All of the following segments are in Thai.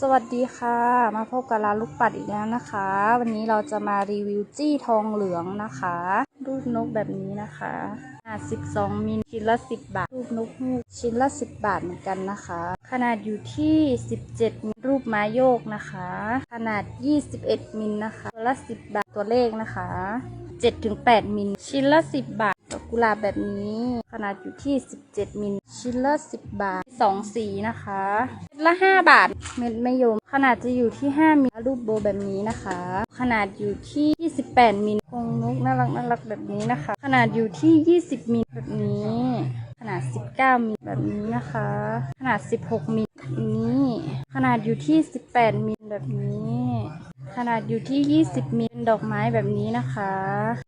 สวัสดีค่ะ มาพบกับร้านลูกปัดอีกแล้วนะคะ วันนี้เราจะมารีวิวจี้ทองเหลืองนะคะ รูปนกแบบนี้นะคะขนาด 12 มิลชิ้นละ 10 บาท รูปนกฮูกชิ้นละ 10 บาทเหมือนกันนะคะ ขนาดอยู่ที่ 17 มิลรูปไม้โยกนะคะ ขนาด 21 มิลนะคะ ตัวละ 10 บาทตัวเลขนะคะ 7-8 มิลชิ้นละ 10 บาท กุหลาบแบบนี้ ขนาดอยู่ที่ 17 มิลชิ้นละ10 บาท 2 สีนะคะเม็ดละ 5 บาท เม็ดมะยม ขนาดจะอยู่ที่ 5 มิลรูปโบแบบนี้นะคะ ขนาดอยู่ที่ 28 มิลคงนกน่ารักน่ารักแบบนี้นะคะ ขนาดอยู่ที่ 20 มิลแบบนี้ ขนาด 19 มิลแบบนี้นะคะ ขนาด 16 มิลแบบนี้ ขนาดอยู่ที่ 18 มิลแบบนี้ ขนาดอยู่ที่ 20 มิลดอกไม้แบบนี้นะคะ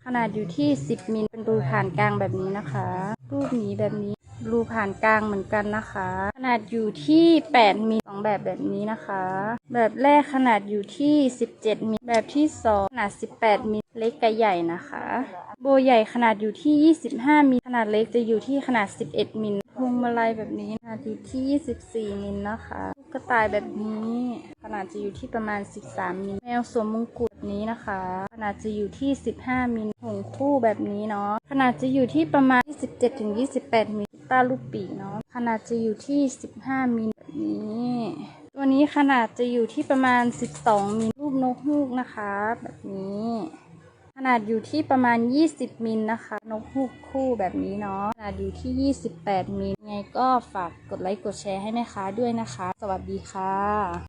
ขนาดอยู่ที่ 10 มิลเป็นรูผ่านกลางแบบนี้นะคะ รูปหมีแบบนี้ รูผ่านกลางเหมือนกันนะคะ ขนาดอยู่ที่ 8 มิลสองแบบแบบนี้นะคะ แบบแรกขนาดอยู่ที่ 17 มิลแบบที่ 2 ขนาด 18 มิลเล็กกับใหญ่นะคะ โบใหญ่ขนาดอยู่ที่ 25 มิลขนาดเล็กจะอยู่ที่ขนาด 11 มิลพวงมาลัยแบบนี้ขนาดอยู่ที่ 24 มิลนะคะ ตายแบบนี้ ขนาดจะอยู่ที่ประมาณ 13 มิล แมวสวมมงกุฎนี้นะคะ ขนาดจะอยู่ที่ 15 มิลหงคู่แบบนี้เนาะ ขนาดจะอยู่ที่ประมาณ27-28 มิลตาลูกปีเนาะ ขนาดจะอยู่ที่ 15 มิลแบบนี้ตัวนี้ขนาดจะอยู่ที่ประมาณ 12 มิลรูปนกฮูกนะคะ แบบนี้ นาดอยู่ที่ประมาณ 20 มิลนะคะ นกฮูกคู่แบบนี้เนาะขนาดอยู่ที่ 28 มิลไงก็ฝากกดไลค์กดแชร์ให้แม่ค้าด้วยนะคะ สวัสดีค่ะ